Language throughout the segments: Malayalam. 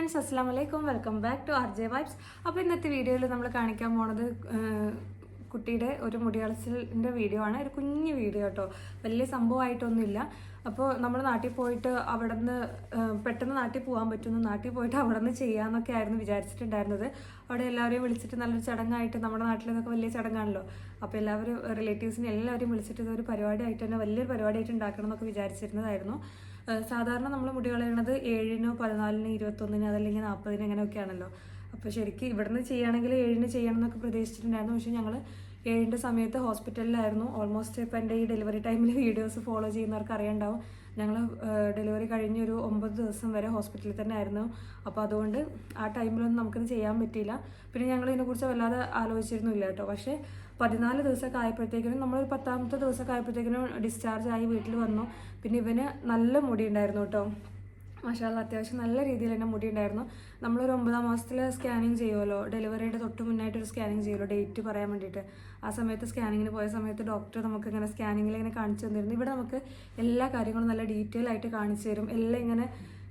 ഫ്രണ്ട്സ് അസ്സാം വലൈക്കും welcome back to R J vibes അപ്പോൾ ഇന്നത്തെ വീഡിയോയിൽ നമ്മൾ കാണിക്കാൻ പോണത് കുട്ടിയുടെ ഒരു മുടിയളച്ചിലിന്റെ വീഡിയോ ആണ്. ഒരു കുഞ്ഞു വീഡിയോ കേട്ടോ. വലിയ സംഭവമായിട്ടൊന്നുമില്ല. അപ്പോൾ നമ്മൾ നാട്ടിൽ പോയിട്ട് അവിടെ നിന്ന് പെട്ടെന്ന് നാട്ടിൽ പോകാൻ പറ്റുന്നു. നാട്ടിൽ പോയിട്ട് അവിടെ നിന്ന് ചെയ്യാമെന്നൊക്കെ ആയിരുന്നു വിചാരിച്ചിട്ടുണ്ടായിരുന്നത്. അവിടെ എല്ലാവരെയും വിളിച്ചിട്ട് നല്ലൊരു ചടങ്ങായിട്ട് നമ്മുടെ നാട്ടിലൊക്കെ വലിയ ചടങ്ങാണല്ലോ. അപ്പോൾ എല്ലാവരും റിലേറ്റീവ്സിനെ എല്ലാവരെയും വിളിച്ചിട്ട് ഇതൊരു പരിപാടിയായിട്ട് തന്നെ വലിയൊരു പരിപാടിയായിട്ട് ഉണ്ടാക്കണം എന്നൊക്കെ വിചാരിച്ചിരുന്നതായിരുന്നു. സാധാരണ നമ്മൾ മുടി കളയണത് ഏഴിനോ പതിനാലിനോ ഇരുപത്തൊന്നിനോ അതല്ലെങ്കിൽ നാൽപ്പതിനോ അങ്ങനെയൊക്കെയാണല്ലോ അപ്പോൾ ശരിക്കും ഇവിടുന്ന് ചെയ്യുകയാണെങ്കിൽ ഏഴിന് ചെയ്യണം എന്നൊക്കെ പ്രതീക്ഷിച്ചിട്ടുണ്ടായിരുന്നു. പക്ഷേ ഞങ്ങൾ ഏഴിന്റെ സമയത്ത് ഹോസ്പിറ്റലിലായിരുന്നു. ഓൾമോസ്റ്റ് ഇപ്പോൾ എന്റെ ഈ ഡെലിവറി ടൈമിൽ വീഡിയോസ് ഫോളോ ചെയ്യുന്നവർക്ക് അറിയണ്ടാവും. ഞങ്ങൾ ഡെലിവറി കഴിഞ്ഞൊരു ഒമ്പത് ദിവസം വരെ ഹോസ്പിറ്റലിൽ തന്നെ ആയിരുന്നു. അപ്പോൾ അതുകൊണ്ട് ആ ടൈമിലൊന്നും നമുക്കിത് ചെയ്യാൻ പറ്റിയില്ല. പിന്നെ ഞങ്ങൾ ഇതിനെക്കുറിച്ച് വല്ലാതെ ആലോചിച്ചിരുന്നില്ല കേട്ടോ. പക്ഷേ പതിനാല് ദിവസമൊക്കെ ആയപ്പോഴത്തേക്കിനും നമ്മളൊരു പത്താമത്തെ ദിവസമൊക്കെ ആയപ്പോഴത്തേക്കിനും ഡിസ്ചാർജ് ആയി വീട്ടിൽ വന്നു. പിന്നെ ഇവന് നല്ല മുടി ഉണ്ടായിരുന്നു കേട്ടോ. മഷാല അത്യാവശ്യം നല്ല രീതിയിൽ തന്നെ മുടി ഉണ്ടായിരുന്നു നമ്മളൊരു ഒമ്പതാം മാസത്തിൽ സ്കാനിങ് ചെയ്യുമല്ലോ ഡെലിവറിയുടെ തൊട്ട് മുന്നായിട്ട് ഒരു സ്കാനിങ് ചെയ്യുമല്ലോ ഡേറ്റ് പറയാൻ വേണ്ടിയിട്ട്. ആ സമയത്ത് സ്കാനിങ്ങിന് പോയ സമയത്ത് ഡോക്ടർ നമുക്ക് ഇങ്ങനെ സ്കാനിങ്ങിൽ ഇങ്ങനെ കാണിച്ചു തന്നിരുന്നു. ഇവിടെ നമുക്ക് എല്ലാ കാര്യങ്ങളും നല്ല ഡീറ്റെയിൽ ആയിട്ട് കാണിച്ചു തരും. എല്ലാം ഇങ്ങനെ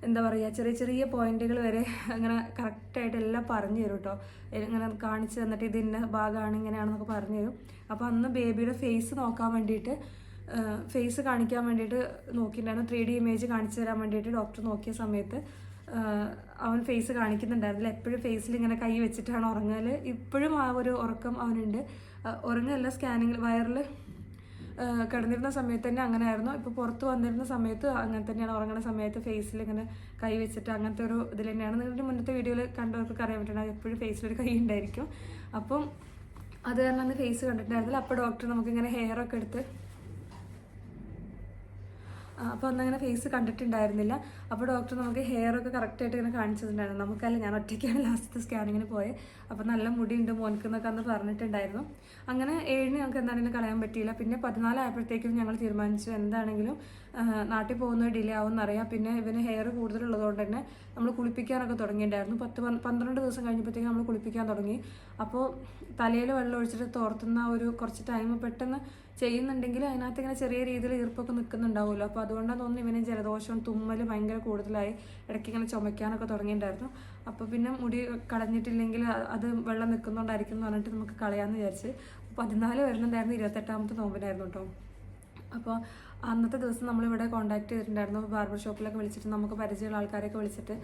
എന്താ പറയുക ചെറിയ ചെറിയ പോയിന്റുകൾ വരെ അങ്ങനെ കറക്റ്റായിട്ട് എല്ലാം പറഞ്ഞു തരും കേട്ടോ ഇങ്ങനെ കാണിച്ചു തന്നിട്ട് ഇത് ഇന്ന ഭാഗമാണ് ഇങ്ങനെയാണെന്നൊക്കെ പറഞ്ഞു തരും. അപ്പോൾ അന്ന് ബേബിയുടെ ഫേസ് നോക്കാൻ വേണ്ടിയിട്ട് ഫേസ് കാണിക്കാൻ വേണ്ടിയിട്ട് നോക്കിയിട്ടുണ്ടായിരുന്നു. ത്രീ ഡി ഇമേജ് കാണിച്ചു തരാൻ വേണ്ടിയിട്ട് ഡോക്ടർ നോക്കിയ സമയത്ത് അവൻ ഫേസ് കാണിക്കുന്നുണ്ടായിരുന്നില്ല. എപ്പോഴും ഫേസിൽ ഇങ്ങനെ കൈ വെച്ചിട്ടാണ് ഉറങ്ങൽ ഇപ്പോഴും ആ ഒരു ഉറക്കം അവനുണ്ട്. ഉറങ്ങുക ഉറങ്ങല്ല സ്കാനിങ്ങിൽ വയറിൽ കിടന്നിരുന്ന സമയത്ത് തന്നെ അങ്ങനെ ആയിരുന്നു ഇപ്പോൾ പുറത്ത് വന്നിരുന്ന സമയത്ത് അങ്ങനെ തന്നെയാണ്. ഉറങ്ങുന്ന സമയത്ത് ഫേസിൽ ഇങ്ങനെ കൈ വെച്ചിട്ട് അങ്ങനത്തെ ഒരു ഇതിൽ തന്നെയാണ്. നിങ്ങളുടെ മുന്നത്തെ വീഡിയോയിൽ കണ്ടവർക്കൊക്കെ അറിയാൻ പറ്റുന്നത് എപ്പോഴും ഫേസിൽ ഒരു കൈ ഉണ്ടായിരിക്കും. അപ്പം അത് കാരണം അന്ന് ഫേസ് കണ്ടിട്ടുണ്ടായിരുന്നില്ല. അപ്പോൾ ഡോക്ടർ നമുക്ക് ഇങ്ങനെ ഹെയർ ഒക്കെ എടുത്ത് അപ്പോൾ അന്നങ്ങനെ ഫേസ് കണ്ടിട്ടുണ്ടായിരുന്നില്ല. അപ്പോൾ ഡോക്ടർ നമുക്ക് ഹെയർ ഒക്കെ കറക്റ്റായിട്ട് ഇങ്ങനെ കാണിച്ചിട്ടുണ്ടായിരുന്നു. നമുക്കല്ല ഞാൻ ഒറ്റയ്ക്കാണ് ലാസ്റ്റ് സ്കാനിങ്ങിന് പോയത് അപ്പോൾ നല്ല മുടിയുണ്ട് മോനക്ക് എന്നൊക്കെ അന്ന് പറഞ്ഞിട്ടുണ്ടായിരുന്നു. അങ്ങനെ ഏഴിന് ഞങ്ങൾക്ക് എന്താണെങ്കിലും കളയാൻ പറ്റിയില്ല. പിന്നെ പതിനാലായപ്പോഴത്തേക്കും ഞങ്ങൾ തീരുമാനിച്ചു എന്താണെങ്കിലും നാട്ടിൽ പോകുന്നത് ഡിലേ ആവുമെന്നറിയാം. പിന്നെ ഇവന് ഹെയർ കൂടുതലുള്ളതുകൊണ്ട് തന്നെ നമ്മൾ കുളിപ്പിക്കാനൊക്കെ തുടങ്ങിയിട്ടുണ്ടായിരുന്നു. പത്ത് പന്ത് പന്ത്രണ്ട് ദിവസം കഴിഞ്ഞപ്പോഴത്തേക്കും നമ്മൾ കുളിപ്പിക്കാൻ തുടങ്ങി. അപ്പോൾ തലയിൽ വെള്ളം ഒഴിച്ചിട്ട് തോർത്തുന്ന ഒരു കുറച്ച് ടൈം പെട്ടെന്ന് ചെയ്യുന്നുണ്ടെങ്കിൽ അതിനകത്ത് ഇങ്ങനെ ചെറിയ രീതിയിൽ ഈർപ്പൊക്കെ നിൽക്കുന്നുണ്ടാവുമല്ലോ. അപ്പോൾ അതുകൊണ്ടാണ് തോന്നുന്നു ഇവന് ജലദോഷവും തുമ്മൽ ഭയങ്കര കൂടുതലായി ഇടയ്ക്ക് ഇങ്ങനെ ചുമയ്ക്കാനൊക്കെ തുടങ്ങിയിട്ടുണ്ടായിരുന്നു. അപ്പോൾ പിന്നെ മുടി കളഞ്ഞിട്ടില്ലെങ്കിൽ അത് വെള്ളം നിൽക്കുന്നുണ്ടായിരിക്കും എന്ന് പറഞ്ഞിട്ട് നമുക്ക് കളയാമെന്ന് വിചാരിച്ച് പതിനാല് വരുന്നുണ്ടായിരുന്നു ഇരുപത്തെട്ടാമത്തെ നോമ്പിനായിരുന്നു കേട്ടോ അപ്പോൾ അന്നത്തെ ദിവസം നമ്മളിവിടെ കോൺടാക്ട് ചെയ്തിട്ടുണ്ടായിരുന്നു ബാർബർ ഷോപ്പിലൊക്കെ വിളിച്ചിട്ട് നമുക്ക് പരിചയമുള്ള ആൾക്കാരെയൊക്കെ വിളിച്ചിട്ട്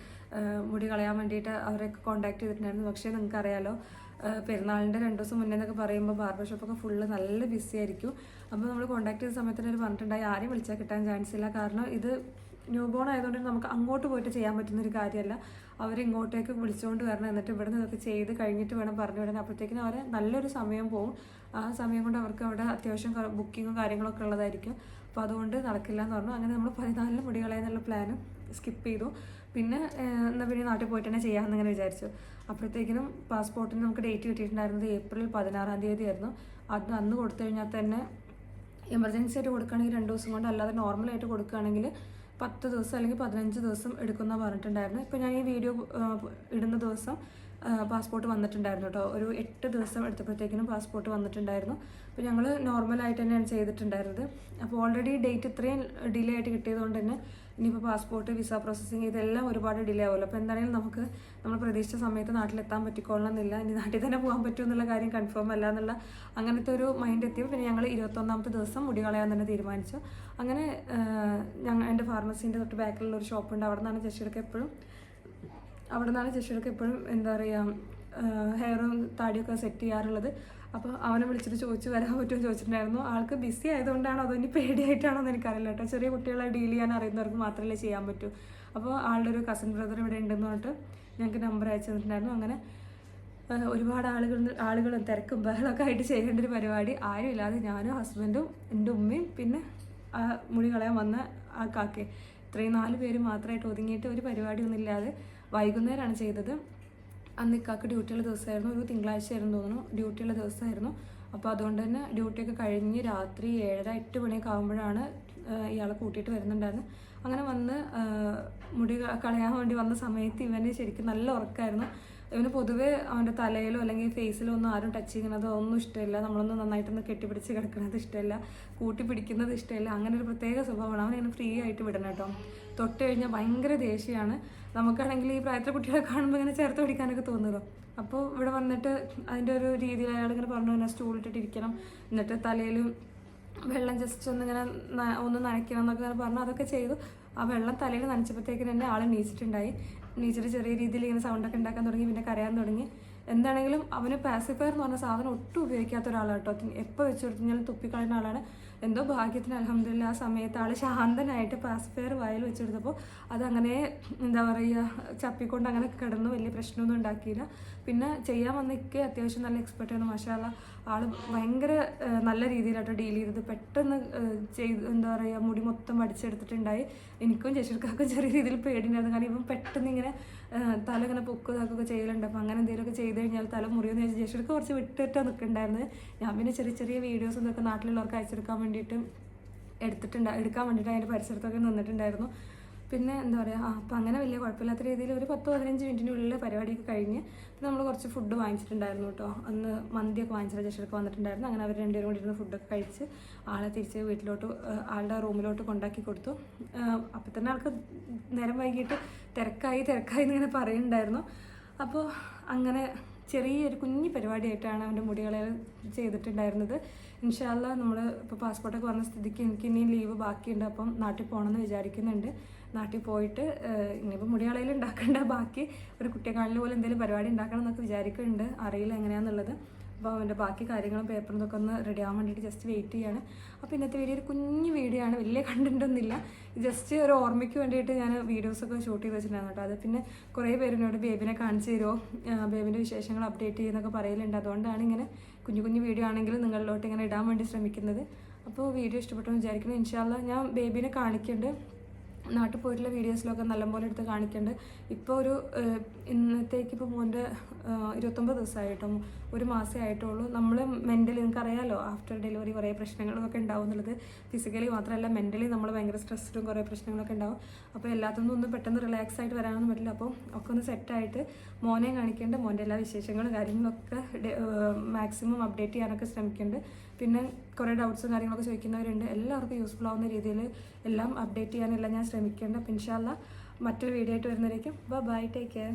മുടി കളയാൻ വേണ്ടിയിട്ട് അവരെയൊക്കെ കോൺടാക്ട് ചെയ്തിട്ടുണ്ടായിരുന്നു. പക്ഷേ നിങ്ങൾക്ക് അറിയാലോ ആ, പെരുന്നാളിന്റെ രണ്ട് ദിവസം മുന്നേ എന്നൊക്കെ പറയുമ്പോൾ ബാർബർ ഷോപ്പൊക്കെ ഫുള്ള് നല്ല ബിസി ആയിരിക്കും. അപ്പോൾ നമ്മൾ കോൺടാക്ട് ചെയ്ത സമയത്ത് തന്നെ അവർ പറഞ്ഞിട്ടുണ്ടായി ആരെയും വിളിച്ചാൽ കിട്ടാൻ ചാൻസ് ഇല്ല. കാരണം ഇത് ന്യൂ ബോൺ ആയതുകൊണ്ട് നമുക്ക് അങ്ങോട്ട് പോയിട്ട് ചെയ്യാൻ പറ്റുന്ന ഒരു കാര്യമല്ല. അവർ ഇങ്ങോട്ടേക്ക് വിളിച്ചുകൊണ്ട് വരണം എന്നിട്ട് ഇവിടെ നിന്നൊക്കെ ചെയ്ത് കഴിഞ്ഞിട്ട് വേണം പറഞ്ഞു വിടാൻ. അപ്പോഴത്തേക്കിനും അവരെ നല്ലൊരു സമയം പോകും ആ സമയം കൊണ്ട് അവർക്ക് അവിടെ അത്യാവശ്യം ബുക്കിങ്ങും കാര്യങ്ങളൊക്കെ ഉള്ളതായിരിക്കും. അപ്പോൾ അതുകൊണ്ട് നടക്കില്ല എന്ന് പറഞ്ഞു. അങ്ങനെ നമ്മൾ പതിനാലിന് മുടി കളയാന്നുള്ള പ്ലാന് സ്കിപ്പ് ചെയ്തു. പിന്നെ എന്നാൽ പിന്നെ നാട്ടിൽ പോയിട്ട് തന്നെ ചെയ്യാമെന്ന് ഇങ്ങനെ വിചാരിച്ചു. അപ്പോഴത്തേക്കിനും പാസ്പോർട്ടിന് നമുക്ക് ഡേറ്റ് കിട്ടിയിട്ടുണ്ടായിരുന്നത് ഏപ്രിൽ പതിനാറാം തീയതി ആയിരുന്നു അത് അന്ന് കൊടുത്തു കഴിഞ്ഞാൽ തന്നെ എമർജൻസി ആയിട്ട് കൊടുക്കുകയാണെങ്കിൽ രണ്ട് ദിവസം കൊണ്ട് അല്ലാതെ നോർമലായിട്ട് കൊടുക്കുകയാണെങ്കിൽ പത്ത് ദിവസം അല്ലെങ്കിൽ പതിനഞ്ച് ദിവസം എടുക്കുന്ന പറഞ്ഞിട്ടുണ്ടായിരുന്നു ഇപ്പോൾ ഞാൻ ഈ വീഡിയോ ഇടുന്ന ദിവസം പാസ്പോർട്ട് വന്നിട്ടുണ്ടായിരുന്നു കേട്ടോ. ഒരു എട്ട് ദിവസം എടുത്തപ്പോഴത്തേക്കിനും പാസ്പോർട്ട് വന്നിട്ടുണ്ടായിരുന്നു. അപ്പോൾ ഞങ്ങൾ നോർമലായിട്ട് തന്നെയാണ് ചെയ്തിട്ടുണ്ടായിരുന്നത്. അപ്പോൾ ഓൾറെഡി ഡേറ്റ് ഇത്രയും ഡിലേ ആയിട്ട് കിട്ടിയതുകൊണ്ട് തന്നെ ഇനിയിപ്പോൾ പാസ്പോർട്ട് വിസ പ്രോസസ്സിങ് ഇതെല്ലാം ഒരുപാട് ഡിലേ ആവുമല്ലോ. അപ്പോൾ എന്താണെങ്കിലും നമുക്ക് നമ്മൾ പ്രതീക്ഷിച്ച സമയത്ത് നാട്ടിലെത്താൻ പറ്റിക്കൊള്ളണമെന്നില്ല. ഇനി നാട്ടിൽ തന്നെ പോകാൻ പറ്റുമോ എന്നുള്ള കാര്യം കൺഫേം അല്ല എന്നുള്ള അങ്ങനത്തെ ഒരു മൈൻഡ് എത്തിയപ്പോൾ പിന്നെ ഞങ്ങൾ ഇരുപത്തൊന്നാമത്തെ ദിവസം മുടി കളയാൻ തന്നെ തീരുമാനിച്ചു. അങ്ങനെ ഞങ്ങൾ എന്റെ ഫാർമസീന്റെ തൊട്ട് ബാക്കിലുള്ള ഒരു ഷോപ്പുണ്ട് അവിടെ നിന്നാണ് ജഷിയൊക്കെ എപ്പോഴും അവിടെ നിന്നാണ് ജഷിയൊക്കെ എപ്പോഴും എന്താ പറയുക ഹെയറും താടിയൊക്കെ സെറ്റ് ചെയ്യാറുള്ളത്. അപ്പോൾ അവനെ വിളിച്ചിട്ട് ചോദിച്ചു വരാൻ പറ്റുമോ? ചോദിച്ചിട്ടുണ്ടായിരുന്നു. ആൾക്ക് ബിസി ആയതുകൊണ്ടാണോ അതോ ഇനി പേടിയായിട്ടാണോ എന്ന് എനിക്കറിയില്ല കേട്ടോ. ചെറിയ കുട്ടികളെ ഡീൽ ചെയ്യാൻ അറിയുന്നവർക്ക് മാത്രമല്ലേ ചെയ്യാൻ പറ്റൂ. അപ്പോൾ ആളുടെ ഒരു കസിൻ ബ്രദർ ഇവിടെ ഉണ്ടെന്ന് പറഞ്ഞിട്ട് ഞങ്ങൾക്ക് നമ്പർ അയച്ചു തന്നിട്ടുണ്ടായിരുന്നു. അങ്ങനെ ഒരുപാട് ആളുകൾ ആളുകളും തിരക്കും ബഹളമൊക്കെ ആയിട്ട് ചെയ്യേണ്ട ഒരു പരിപാടി ആരും ഇല്ലാതെ ഞാനും ഹസ്ബൻഡും എന്റെ ഉമ്മയും പിന്നെ ആ മുടി കളയാൻ വന്ന ആ കാക്കെ ഇത്രയും നാല് പേര് മാത്രമായിട്ട് ഒതുങ്ങിയിട്ട് ഒരു പരിപാടിയൊന്നും ഇല്ലാതെ വൈകുന്നേരമാണ് ചെയ്തത്. അന്ന് ഇക്കാക്ക് ഡ്യൂട്ടിയുള്ള ദിവസമായിരുന്നു. ഒരു തിങ്കളാഴ്ച ആയിരുന്നു തോന്നുന്നു. ഡ്യൂട്ടിയുള്ള ദിവസമായിരുന്നു. അപ്പോൾ അതുകൊണ്ട് തന്നെ ഡ്യൂട്ടിയൊക്കെ കഴിഞ്ഞ് രാത്രി ഏഴര എട്ട് മണിയൊക്കെ ആകുമ്പോഴാണ് ഇയാളെ കൂട്ടിയിട്ട് വരുന്നുണ്ടായിരുന്നു. അങ്ങനെ വന്ന് മുടി കളയാൻ വേണ്ടി വന്ന സമയത്ത് ഇവന് ശരിക്കും നല്ല ഉറക്കമായിരുന്നു ഇവന് പൊതുവേ അവന്റെ തലയിലോ അല്ലെങ്കിൽ ഫേസിലോ ഒന്നും ആരും ടച്ച് ചെയ്യുന്നതോ ഒന്നും ഇഷ്ടമില്ല. നമ്മളൊന്ന് നന്നായിട്ടൊന്ന് കെട്ടിപ്പിടിച്ച് കിടക്കുന്നത് ഇഷ്ടമില്ല. കൂട്ടി പിടിക്കുന്നത് ഇഷ്ടമില്ല. അങ്ങനെ ഒരു പ്രത്യേക സ്വഭാവമാണ്. അവനിങ്ങനെ ഫ്രീ ആയിട്ട് വിടണം കേട്ടോ. തൊട്ട് കഴിഞ്ഞാൽ ഭയങ്കര ദേഷ്യമാണ്. നമുക്കാണെങ്കിൽ ഈ പ്രായത്തിലെ കുട്ടികളെ കാണുമ്പോൾ ഇങ്ങനെ ചേർത്ത് പിടിക്കാനൊക്കെ തോന്നുമല്ലോ അപ്പോൾ ഇവിടെ വന്നിട്ട് അതിന്റെ ഒരു രീതിയിൽ അയാൾ ഇങ്ങനെ പറഞ്ഞു തന്നെ ഇരിക്കണം. എന്നിട്ട് തലയിൽ വെള്ളം ജസ്റ്റ് ഒന്ന് ഇങ്ങനെ ഒന്ന് നനയ്ക്കണം എന്നൊക്കെ പറഞ്ഞു. അതൊക്കെ ചെയ്തു. ആ വെള്ളം തലയിൽ നനച്ചപ്പോഴത്തേക്കിന് തന്നെ ആൾ നീച്ചിട്ടുണ്ടായി നീച്ചിട്ട് ചെറിയ രീതിയിൽ ഇങ്ങനെ സൗണ്ടൊക്കെ ഉണ്ടാക്കാൻ തുടങ്ങി പിന്നെ കരയാൻ തുടങ്ങി. എന്താണെങ്കിലും അവന് പാസിഫയർ എന്ന് പറഞ്ഞ സാധനം ഒട്ടും ഉപയോഗിക്കാത്ത ഒരാളാണ് കേട്ടോ. എപ്പോൾ വെച്ച് കൊടുത്തുകഴിഞ്ഞാൽ തുപ്പിക്കളയുന്ന ആളാണ്. എന്തോ ഭാഗ്യത്തിന് അലഹമില്ല ആ സമയത്ത് ആൾ ശാന്തനായിട്ട് പാസിഫയർ വായിൽ വെച്ചെടുത്തപ്പോൾ അതങ്ങനെ എന്താ പറയുക ചപ്പിക്കൊണ്ട് അങ്ങനെ കിടന്നു. വലിയ പ്രശ്നമൊന്നും ഉണ്ടാക്കിയില്ല. പിന്നെ ചെയ്യാൻ വന്നിക്കെ അത്യാവശ്യം നല്ല എക്സ്പെർട്ടായിരുന്നു മാഷാല്ല ആൾ ഭയങ്കര നല്ല രീതിയിലാട്ടോ ഡീൽ ചെയ്തത്. പെട്ടെന്ന് ചെയ്ത് എന്താ പറയുക മുടി മൊത്തം വടിച്ചെടുത്തിട്ടുണ്ടായി. എനിക്കും ചേച്ചിക്കാർക്കും ചെറിയ രീതിയിൽ പേടിയുണ്ടായിരുന്നു. കാരണം ഇപ്പം പെട്ടെന്ന് ഇങ്ങനെ തല ഇങ്ങനെ പൊക്കുതാക്കൊക്കെ ചെയ്യലുണ്ട്. അപ്പം അങ്ങനെ എന്തെങ്കിലുമൊക്കെ ചെയ്ത് കഴിഞ്ഞാൽ തല മുറിയെന്ന് ചോദിച്ചാൽ ചേച്ചിക്ക് കുറച്ച് വിട്ടിട്ടാണ് നിൽക്കുന്നുണ്ടായിരുന്നത് ഞാൻ പിന്നെ ചെറിയ ചെറിയ വീഡിയോസ് ഇതൊക്കെ നാട്ടിലുള്ളവർക്ക് അയച്ചെടുക്കാൻ വേണ്ടിയിട്ട് എടുത്തിട്ടുണ്ട് എടുക്കാൻ വേണ്ടിയിട്ട് അതിന്റെ പരിസരത്തൊക്കെ നിന്നിട്ടുണ്ടായിരുന്നു. പിന്നെ എന്താ പറയുക ആ അപ്പം അങ്ങനെ വലിയ കുഴപ്പമില്ലാത്ത രീതിയിൽ ഒരു പത്ത് പതിനഞ്ച് മിനിറ്റിനുള്ളിൽ പരിപാടിയൊക്കെ കഴിഞ്ഞ് പിന്നെ നമ്മൾ കുറച്ച് ഫുഡ് വാങ്ങിച്ചിട്ടുണ്ടായിരുന്നു കേട്ടോ അന്ന് മന്തിയൊക്കെ വാങ്ങിച്ചിട്ട് ജസ്റ്റൊക്കെ വന്നിട്ടുണ്ടായിരുന്നു. അങ്ങനെ അവർ രണ്ടുപേരും കൂടി ഇരുന്ന് ഫുഡൊക്കെ കഴിച്ച് ആളെ തിരിച്ച് വീട്ടിലോട്ട് ആളുടെ റൂമിലോട്ട് കൊണ്ടാക്കി കൊടുത്തു. അപ്പം തന്നെ ആൾക്ക് നേരം വൈകിട്ട് തിരക്കായി തിരക്കായി എന്നിങ്ങനെ പറയുന്നുണ്ടായിരുന്നു. അപ്പോൾ അങ്ങനെ ചെറിയൊരു കുഞ്ഞു പരിപാടിയായിട്ടാണ് അവന്റെ മുടികളെ ചെയ്തിട്ടുണ്ടായിരുന്നത്. ഇൻഷാല്ല നമ്മൾ ഇപ്പോൾ പാസ്പോർട്ടൊക്കെ വന്ന സ്ഥിതിക്ക് എനിക്ക് ഇനി ലീവ് ബാക്കിയുണ്ട്. അപ്പം നാട്ടിൽ പോകണമെന്ന് വിചാരിക്കുന്നുണ്ട്. നാട്ടിൽ പോയിട്ട് ഇനിയിപ്പോൾ മുടിയാളയിൽ ഉണ്ടാക്കേണ്ട ബാക്കി ഒരു കുട്ടിയെക്കാളിൽ പോലെ എന്തെങ്കിലും പരിപാടി ഉണ്ടാക്കണം എന്നൊക്കെ വിചാരിക്കുന്നുണ്ട്. അറിയില്ല എങ്ങനെയാണെന്നുള്ളത് അപ്പോൾ അവന്റെ ബാക്കി കാര്യങ്ങളും പേപ്പറും ഇതൊക്കെ ഒന്ന് റെഡി ആവാൻ വേണ്ടിയിട്ട് ജസ്റ്റ് വെയിറ്റ് ചെയ്യാണ്. അപ്പോൾ ഇന്നത്തെ വീഡിയോ ഒരു കുഞ്ഞു വീഡിയോ ആണ്. വലിയ കണ്ടിട്ടൊന്നുമില്ല ജസ്റ്റ് ഒരു ഓർമ്മയ്ക്ക് വേണ്ടിയിട്ട് ഞാൻ വീഡിയോസൊക്കെ ഷൂട്ട് ചെയ്ത് വെച്ചിട്ടുണ്ടായിരുന്നു കേട്ടോ. അത് പിന്നെ കുറേ പേരിനോട് ബേബിനെ കാണിച്ചു തരുമോ ബേബിന്റെ വിശേഷങ്ങൾ അപ്ഡേറ്റ് ചെയ്യുന്നൊക്കെ പറയലുണ്ട്. അതുകൊണ്ടാണ് ഇങ്ങനെ കുഞ്ഞു കുഞ്ഞു വീഡിയോ ആണെങ്കിലും നിങ്ങളിലോട്ട് ഇങ്ങനെ ഇടാൻ വേണ്ടി ശ്രമിക്കുന്നത്. അപ്പോൾ വീഡിയോ ഇഷ്ടപ്പെട്ടെന്ന് വിചാരിക്കുന്നു. ഇൻഷാല്ല ഞാൻ ബേബിനെ കാണിക്കുന്നുണ്ട്. നാട്ടിൽ പോയിട്ടുള്ള വീഡിയോസിലൊക്കെ നല്ലപോലെ എടുത്ത് കാണിക്കുന്നുണ്ട് ഇപ്പോൾ ഒരു ഇന്നത്തേക്ക് ഇപ്പോൾ മോന്റെ ഇരുപത്തൊമ്പത് ദിവസമായിട്ടും ഒരു മാസമേ ആയിട്ടുള്ളൂ. നമ്മൾ മെന്റലി നിങ്ങൾക്കറിയാലോ ആഫ്റ്റർ ഡെലിവറി കുറേ പ്രശ്നങ്ങളൊക്കെ ഉണ്ടാവും എന്നുള്ളത്. ഫിസിക്കലി മാത്രമല്ല മെന്റലി നമ്മൾ ഭയങ്കര സ്ട്രെസ്സിലും കുറേ പ്രശ്നങ്ങളൊക്കെ ഉണ്ടാവും. അപ്പോൾ എല്ലാത്തൊന്നും ഒന്നും പെട്ടെന്ന് റിലാക്സ് ആയിട്ട് വരാനൊന്നും പറ്റില്ല. അപ്പോൾ ഒക്കെ ഒന്ന് സെറ്റായിട്ട് മോനെ കാണിക്കേണ്ട. മോന്റെ എല്ലാ വിശേഷങ്ങളും കാര്യങ്ങളൊക്കെ മാക്സിമം അപ്ഡേറ്റ് ചെയ്യാനൊക്കെ ശ്രമിക്കുന്നുണ്ട് പിന്നെ കുറേ ഡൗട്ട്സും കാര്യങ്ങളൊക്കെ ചോദിക്കുന്നവരുണ്ട്. എല്ലാവർക്കും യൂസ്ഫുൾ ആവുന്ന രീതിയിൽ എല്ലാം അപ്ഡേറ്റ് ചെയ്യാനെല്ലാം ഞാൻ ശ്രമിക്കുന്നുണ്ട് പിൻഷാല്ല മറ്റൊരു വീഡിയോ ആയിട്ട് വരുന്നതായിരിക്കും ബൈ ടേക്ക് കെയർ